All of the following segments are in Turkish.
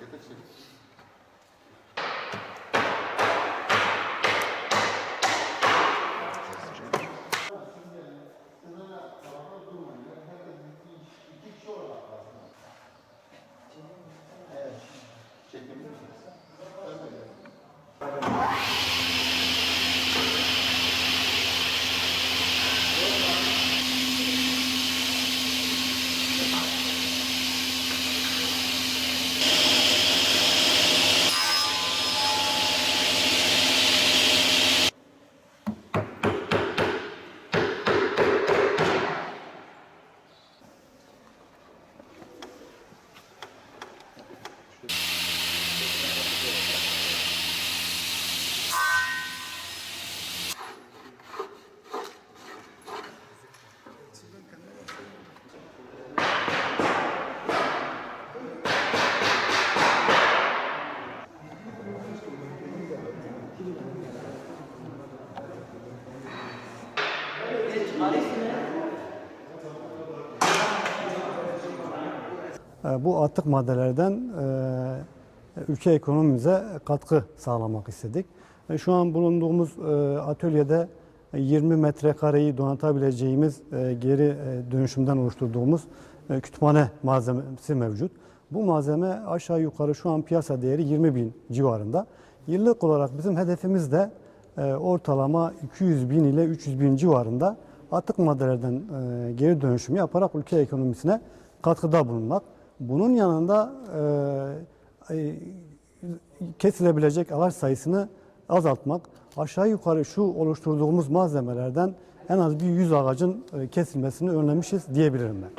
Get the chips. Bu atık maddelerden e, ülke ekonomimize katkı sağlamak istedik. E, Şu an bulunduğumuz e, atölyede 20 metrekareyi donatabileceğimiz e, geri e, dönüşümden oluşturduğumuz e, kütüphane malzemesi mevcut. Bu malzeme aşağı yukarı şu an piyasa değeri 20 bin civarında. Yıllık olarak bizim hedefimiz de e, ortalama 200 bin ile 300 bin civarında atık maddelerden e, geri dönüşüm yaparak ülke ekonomisine katkıda bulunmak. Bunun yanında e, e, kesilebilecek ağaç sayısını azaltmak. Aşağı yukarı şu oluşturduğumuz malzemelerden en az bir 100 ağacın e, kesilmesini önlemişiz diyebilirim ben.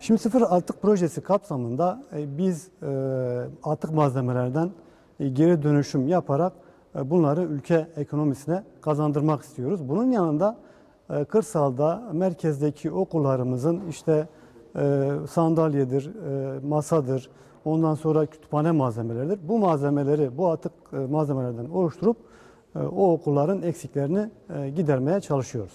Şimdi sıfır atık projesi kapsamında e, biz atık malzemelerden geri dönüşüm yaparak bunları ülke ekonomisine kazandırmak istiyoruz. Bunun yanında kırsalda merkezdeki okullarımızın işte e, sandalyedir, e, masadır, ondan sonra kütüphane malzemeleridir. Bu malzemeleri, bu atık e, malzemelerden oluşturup o okulların eksiklerini gidermeye çalışıyoruz.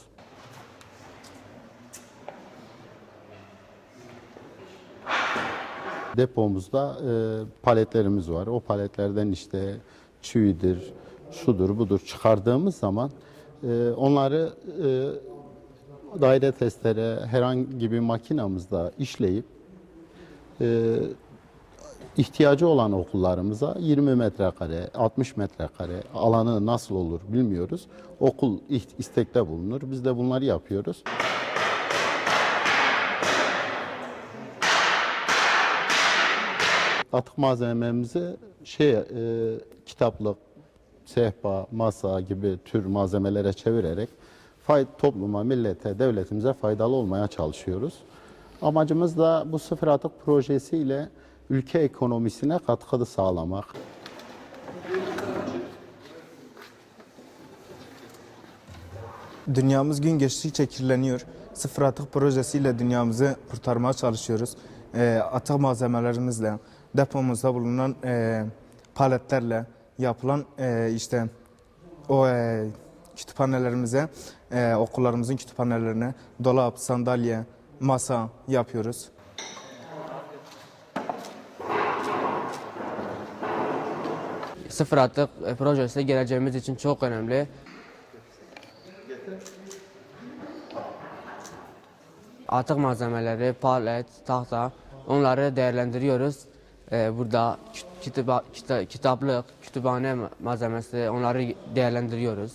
Depomuzda paletlerimiz var. O paletlerden işte çividir, şudur budur çıkardığımız zaman onları e, daire testere herhangi bir makinamızda işleyip e, ihtiyacı olan okullarımıza 20 metrekare, 60 metrekare alanı nasıl olur bilmiyoruz. Okul istekte bulunur. Biz de bunları yapıyoruz. atık malzememizi şey e, kitaplık, sehpa, masa gibi tür malzemelere çevirerek fay, topluma, millete, devletimize faydalı olmaya çalışıyoruz. Amacımız da bu sıfır atık projesiyle ülke ekonomisine katkıda sağlamak. Dünyamız gün geçtikçe kirleniyor. Sıfır atık projesiyle dünyamızı kurtarmaya çalışıyoruz. Ee, atık malzemelerimizle, depomuzda bulunan e, paletlerle yapılan e, işte o e, kütüphanelerimize, e, okullarımızın kütüphanelerine dolap, sandalye, masa yapıyoruz. Sıfır atık e, projesi geleceğimiz için çok önemli. Atık malzemeleri, palet, tahta onları değerlendiriyoruz. Ee, burada kit- kitıba- kita- kitaplık, kütüphane malzemesi onları değerlendiriyoruz.